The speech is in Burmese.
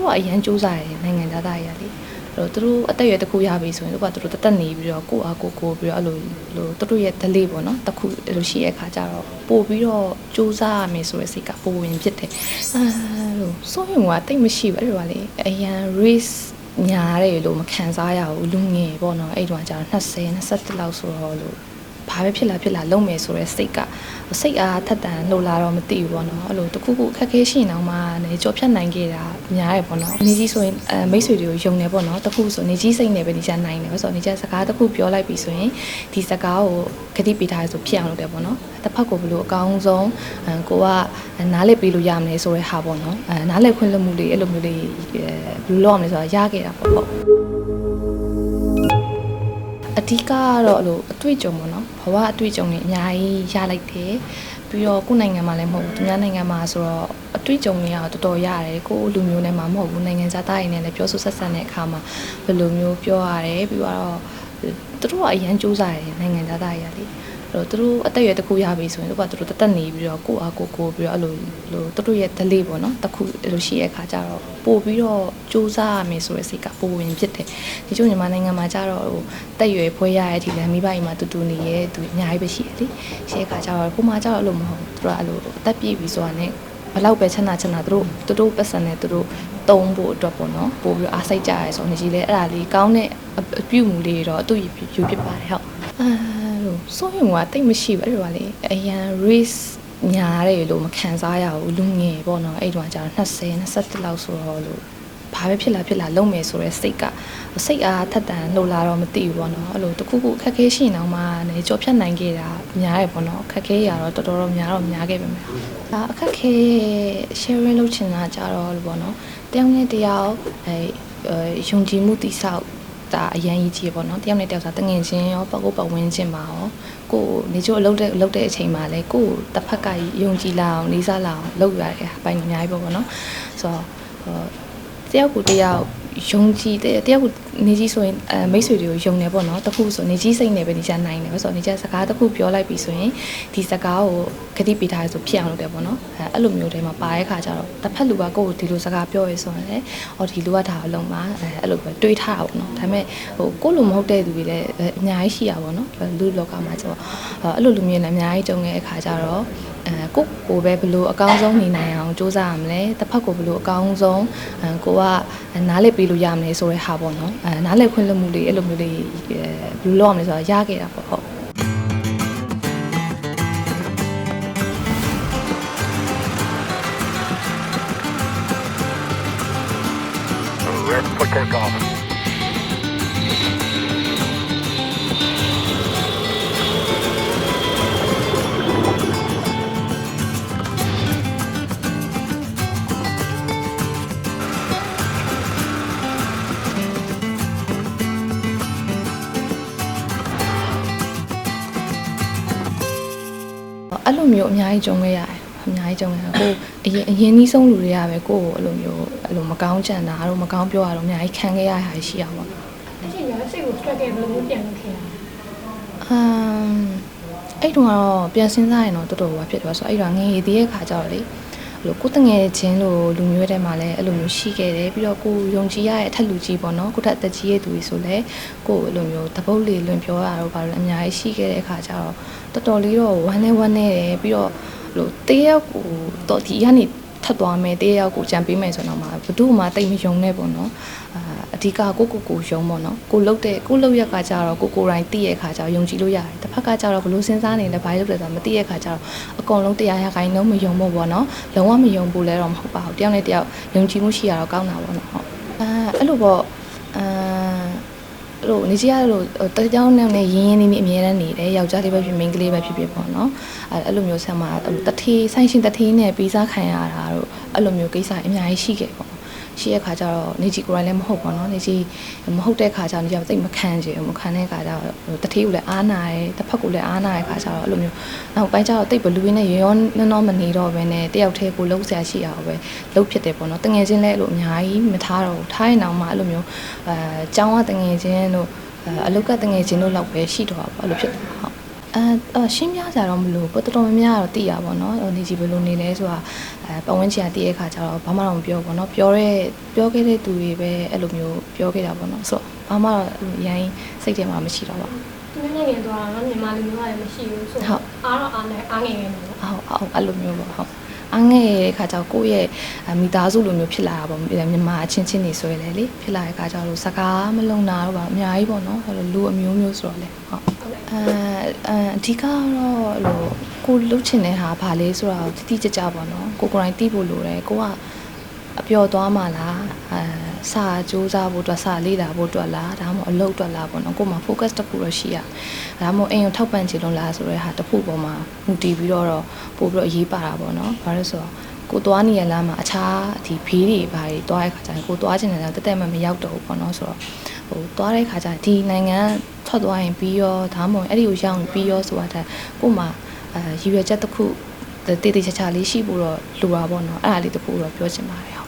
တို့ကအရန်စူးစမ်းရတယ်နိုင်ငံသားသားရလေအဲ့တော့သူတို့အသက်အရွယ်တစ်ခုရပြီဆိုရင်တို့ကသူတို့တသက်နေပြီးတော့ကိုယ့်အားကိုယ်ကိုပြီးတော့အဲ့လိုလိုသူတို့ရဲ့ delay ပေါ့နော်တစ်ခုအဲ့လိုရှိရဲ့အခါကျတော့ပို့ပြီးတော့စူးစမ်းရမယ်ဆိုတဲ့စိတ်ကပိုဝင်ဖြစ်တယ်အဲလိုစိုးရင်ကတိတ်မရှိဘူးအဲ့လိုပါလေအရန် risk ညားတယ်လို့မခံစားရဘူးလူငယ်ပေါ့နော်အဲ့တုန်းကကျတော့20 21လောက်ဆိုတော့လို့ ဘာပဲဖြစ်လာဖြစ်လာလုံးမယ်ဆိုတဲ့စိတ်ကစိတ်အားထက်တန်လှလာတော့မသိဘူးပေါ့နော်အဲ့လိုတခုခုအခက်အခဲရှိနေအောင်မှနေကြော်ဖြတ်နိုင်ခဲ့တာများတယ်ပေါ့နော်နေကြီးဆိုရင်အဲမိတ်ဆွေတွေကိုယုံနေပေါ့နော်တခုဆိုနေကြီးစိတ်နဲ့ပဲနေချနိုင်တယ်ဆိုတော့နေချစကားတခုပြောလိုက်ပြီဆိုရင်ဒီစကားကိုခတိပေးထားရဆိုဖြစ်အောင်လုပ်တယ်ပေါ့နော်တစ်ဖက်ကိုဘလို့အကောင်းဆုံးအဲကိုကနားလည်ပေးလို့ရမယ်ဆိုတဲ့ဟာပေါ့နော်အဲနားလည်ခွင့်လွတ်မှုလေးအဲ့လိုမျိုးလေးအဲဘယ်လိုလုပ်ရမလဲဆိုတာရခဲ့တာပေါ့ဟုတ်အဓိကကတော့အဲ့လိုအတွေ့အကြုံပေါ့နော် ဘဝအတွေ့အကြုံတွေအများကြီးရလိုက်တယ်ပြီးတော့ကိုယ်နိုင်ငံမှာလည်းမဟုတ်ဘူးသူများနိုင်ငံမှာဆိုတော့အတွေ့အကြုံတွေကတော်တော်ရတယ်ကိုယ်လူမျိုးနဲ့မှမဟုတ်ဘူးနိုင်ငံသားသားတွေနဲ့လည်းပြောဆိုဆက်ဆံတဲ့အခါမှာဘယ်လိုမျိုးပြောရတယ်ပြီးတော့ သူတို့ကအရန်စူးစမ်းရတယ်နိုင်ငံသားသားတွေကလေအဲ့တော့သူတို့အသက်အရွယ်တစ်ခုရပြီဆိုရင်တို့ကသူတို့တသက်နေပြီးတော့ကိုယ့်အားကိုယ်ကိုပြီးတော့အဲ့လိုလိုသူတို့ရဲ့ delay ပေါ့နော်တစ်ခုအဲ့လိုရှိတဲ့အခါကျတော့ပို့ပြီးတော့စူးစမ်းရမယ်ဆိုတဲ့စိတ်ကပိုဝင်ဖြစ်တယ်ဒီကျို့မြန်မာနိုင်ငံမှာကျတော့ဟိုတက်ရွယ်ဖွဲရတဲ့အထိလည်းမိဘအိမ်မှာတူတူနေရဲသူအများကြီးပဲရှိတယ်လေရှိတဲ့အခါကျတော့ကိုမှကျတော့အဲ့လိုမဟုတ်ဘူးသူတို့အဲ့လိုအသက်ပြည့်ပြီဆိုတာနဲ့ ဘလောက်ပဲချမ်းသာချမ်းသာသူတို့သူတို့ပတ်စံနဲ့သူတို့တုံးဖို့အတွက်ပေါ့နော်ပို့ပြီးအားစိတ်ကြရဲဆိုတော့နေကြီးလဲအဲ့ဒါလေးကောင်းတဲ့အပြုမှုလေးတော့အတူယူဖြစ်ပါတယ်ဟုတ်အဲလိုစိုးရင်ကတိတ်မရှိဘူးအဲ့လိုပါလေအရန် risk ညားတယ်လို့မခံစားရဘူးလူငယ်ပေါ့နော်အဲ့တုန်းကကျတော့20 21လောက်ဆိုတော့လို့ ဘာပဲဖြစ်လာဖြစ်လာလုံးမယ်ဆိုတဲ့စိတ်ကစိတ်အားထက်တန်လှလာတော့မသိဘူးပေါ့နော်အဲ့လိုတခုခုအခက်ခဲရှိနေအောင်မှနေကြော်ဖြတ်နိုင်ခဲ့တာများတယ်ပေါ့နော်အခက်ခဲရတော့တော်တော်တော့များတော့များခဲ့ပါမယ်ဒါအခက်ခဲ sharing လုပ်ချင်တာကြတော့လို့ပေါ့နော်တယောက်နဲ့တယောက်အဲယုံကြည်မှုတိဆောက်ဒါအရန်ကြီးကြီးပေါ့နော်တယောက်နဲ့တယောက်ဆိုတငင်ချင်းရောပတ်ကိုပတ်ဝန်းကျင်မှာရောကိုနေချို့အလုပ်တဲ့အလုပ်တဲ့အချိန်မှာလဲကိုတစ်ဖက်ကယုံကြည်လာအောင်လေးစားလာအောင်လုပ်ရတဲ့အပိုင်းအများကြီးပေါ့ပေါ့နော်ဆိုတော့ တယောက်ကိုတယောက်ယုံကြည်တဲ့တယောက်နေကြီးဆိုရင်အဲမိတ်ဆွေတွေကိုယုံနေပေါ့နော်တခုဆိုနေကြီးစိတ်နဲ့ပဲနေချနိုင်တယ်ဆိုတော့နေချစကားတခုပြောလိုက်ပြီဆိုရင်ဒီစကားကိုခတိပေးထားရဆိုဖြစ်အောင်လုပ်တယ်ပေါ့နော်အဲအဲ့လိုမျိုးတွေမှာပါတဲ့ခါကျတော့တစ်ဖက်လူကကိုယ့်ကိုဒီလိုစကားပြောရဲဆိုရင်လည်းအော်ဒီလူကဒါအလုံးမှာအဲအဲ့လိုပဲတွေးထားတာပေါ့နော်ဒါပေမဲ့ဟိုကိုယ့်လိုမဟုတ်တဲ့သူတွေလည်းအများကြီးရှိရပါပေါ့နော်လူလောကမှာကျတော့အဲ့လိုလူမျိုးလည်းအများကြီးကြုံတဲ့အခါကျတော့ အဲကိုကိုပဲဘလို့အကောင်းဆုံးနေနိုင်အောင်စူးစမ်းရမလဲတစ်ဖက်ကိုဘလို့အကောင်းဆုံးအဲကိုကနားလည်ပေးလို့ရမလဲဆိုတဲ့ဟာပေါ့နော်အဲနားလည်ခွင့်လွတ်မှုလေးအဲ့လိုမျိုးလေးဘယ်လိုလုပ်ရမလဲဆိုတာရခဲ့တာပေါ့ဟုတ် Red for takeoff. အဲ့လိုမျိုးအများကြီးကြုံခဲ့ရတယ်အများကြီးကြုံခဲ့ရကိုအရင်အရင်နီးဆုံးလူတွေကပဲကိုကိုအဲ့လိုမျိုးအဲ့လိုမကောင်းကြံတာတော့မကောင်းပြောရတော့အများကြီးခံခဲ့ရတာရှိရပါတော့အချိန်ကစိတ်ကို struggle ဘယ်လိုမျိုးပြန်လုပ်ခဲ့ရလဲအမ်အဲ့တုန်းကတော့ပြန်စဉ်းစားရင်တော့တော်တော်ဘာဖြစ်သွားဆိုအဲ့တော့ငငယ်သေးတဲ့ခါကျတော့လေ အဲ့လိုကိုတငယ်ချင်းလိုလူမျိုးတွေမှာလည်းအဲ့လိုမျိုးရှိခဲ့တယ်ပြီးတော့ကိုယုံကြည်ရတဲ့အထက်လူကြီးပေါ့နော်ကိုထက်အသက်ကြီးရဲ့သူတွေဆိုလည်းကိုအဲ့လိုမျိုးတပုတ်လေးလွင်ပြောရတော့ဘာလို့အများကြီးရှိခဲ့တဲ့အခါကျတော့တော်တော်လေးတော့ဝမ်းနဲ့ဝမ်းနဲ့တယ်ပြီးတော့အဲ့လိုတေးရောက်ကိုတော့ဒီကနေ ထပ်သွားမယ်တေးရောက်ကိုကြံပေးမယ်ဆိုတော့မှဘယ်သူမှတိတ်မယုံနဲ့ပေါ့နော်အာအဓိကကိုကိုကိုယုံပေါ့နော်ကိုလုတ်တဲ့ကိုလုတ်ရက်ကကြတော့ကိုကိုတိုင်းသိရဲ့ခါကျတော့ယုံကြည်လို့ရတယ်တစ်ဖက်ကကြတော့ဘလို့စဉ်းစားနေလဲဘာလုပ်လဲဆိုတာမသိရဲ့ခါကျတော့အကုန်လုံးတရားရခိုင်လုံးမယုံဖို့ပေါ့နော်လုံးဝမယုံဘူးလဲတော့မဟုတ်ပါဘူးတယောက်နဲ့တယောက်ယုံကြည်မှုရှိရတော့ကောင်းတာပေါ့နော်ဟုတ်အာအဲ့လိုပေါ့အာအဲ့ လိုနေကြီးရလို့တကြောင်နဲ့ရင်းရင်းနေနေအမြဲတမ်းနေတယ်ယောက်ျားလေးပဲဖြစ်မိန်းကလေးပဲဖြစ်ဖြစ်ပေါ့နော်အဲ့အဲ့လိုမျိုးဆက်မှာတထေးဆိုင်ရှင်တထေးနဲ့ပြီးစားခံရတာတို့အဲ့လိုမျိုးကိစ္စအများကြီးရှိခဲ့ပေါ့ ရှိတဲ့ခါကျတော့နေကြီးကိုယ်တိုင်လည်းမဟုတ်ပါတော့နေကြီးမဟုတ်တဲ့ခါကျတော့နေကြီးကသိမခံချင်ဘူးမခံတဲ့ခါကျတော့တထေးကိုလည်းအားနာတယ်တစ်ဖက်ကိုလည်းအားနာတဲ့ခါကျတော့အဲ့လိုမျိုးနောက်ပိုင်းကျတော့တိတ်ဘလူးရင်းနဲ့ရောရောနောမနေတော့ဘဲနဲ့တယောက်တည်းကိုလုံးဆရာရှိအောင်ပဲလုံးဖြစ်တယ်ပေါ့နော်တငယ်ချင်းလည်းအဲ့လိုအများကြီးမထားတော့ဘူးထားရင်တော့မှအဲ့လိုမျိုးအဲចောင်းကတငယ်ချင်းတို့အလုတ်ကတငယ်ချင်းတို့လောက်ပဲရှိတော့ပါအဲ့လိုဖြစ်တယ်ဟုတ် အဲအရှင်းပြကြတော့မလို့တော်တော်များများကတော့သိရပါတော့။နေကြီးဘယ်လိုနေလဲဆိုတာအဲပတ်ဝန်းကျင်ကသိရခါကျတော့ဘာမှတော့မပြောပါတော့။ပြောတဲ့ပြောခဲ့တဲ့သူတွေပဲအဲ့လိုမျိုးပြောခဲ့တာပေါ့နော်။ဆိုတော့ဘာမှတော့ရိုင်းစိတ်ထဲမှာမရှိတော့ပါဘူးသူများနိုင်ငံသွားတာတော့မြန်မာလူမျိုးကလည်းမရှိဘူးဆိုဟုတ်တော့အားတော့အားနဲ့အားငယ်ငယ်နေပေါ့။ဟုတ်ဟုတ်အဲ့လိုမျိုးပေါ့ဟုတ်။ အငဲ့တဲ့ခါကျတော့ကိုယ့်ရဲ့အဲမိသားစုလိုမျိုးဖြစ်လာတာပေါ့မြန်မာအချင်းချင်းနေဆွဲလေလေဖြစ်လာတဲ့ခါကျတော့စကားမလုံတာတော့ပါအများကြီးပေါ့နော်။ဟိုလိုလူအမျိုးမျိုးဆိုတော့လေဟုတ်ဟုတ်ကဲ့အဲအဲအဓိကကတော့အဲ့လိုကိုလှုပ်ချင်တဲ့ဟာဘာလဲဆိုတာကိုတိတိကျကျပေါ့နော်ကိုကိုယ်တိုင်သိဖို့လိုတယ်ကိုကအပျော်သွားမှလားအဲ စာစူးစမ်းဖို့အတွက်စာလေ့လာဖို့အတွက်လားဒါမှမဟုတ်အလုပ်အတွက်လားပေါ့နော်ကိုယ်မှာ focus တစ်ခုတော့ရှိရဒါမှမဟုတ်အိမ်ကိုထောက်ပံ့ချင်လို့လားဆိုတဲ့ဟာတစ်ခုပေါ်မှာမူတည်ပြီးတော့တော့ပို့ပြီးတော့အရေးပါတာပေါ့နော်ဘာလို့လဲဆိုတော့ကိုသွားနေရလမ်းမှာအခြားဒီဘေးတွေဘာတွေသွားတဲ့ခါကျရင်ကိုသွားချင်တယ်လည်းတက်တက်မှမရောက်တော့ဘူးပေါ့နော်ဆိုတော့ဟိုသွားတဲ့ခါကျရင်ဒီနိုင်ငံထွက်သွားရင်ပြီးရောဒါမှမဟုတ်အဲ့ဒီကိုရောက်ရင်ပြီးရောဆိုတာတဲ့ကို့မှာအဲရည်ရွယ်ချက်တစ်ခုတည်တည်ချာချာလေးရှိဖို့တော့လိုတာပေါ့နော်အဲ့ဒါလေးတစ်ခုတော့ပြောချင်ပါတယ်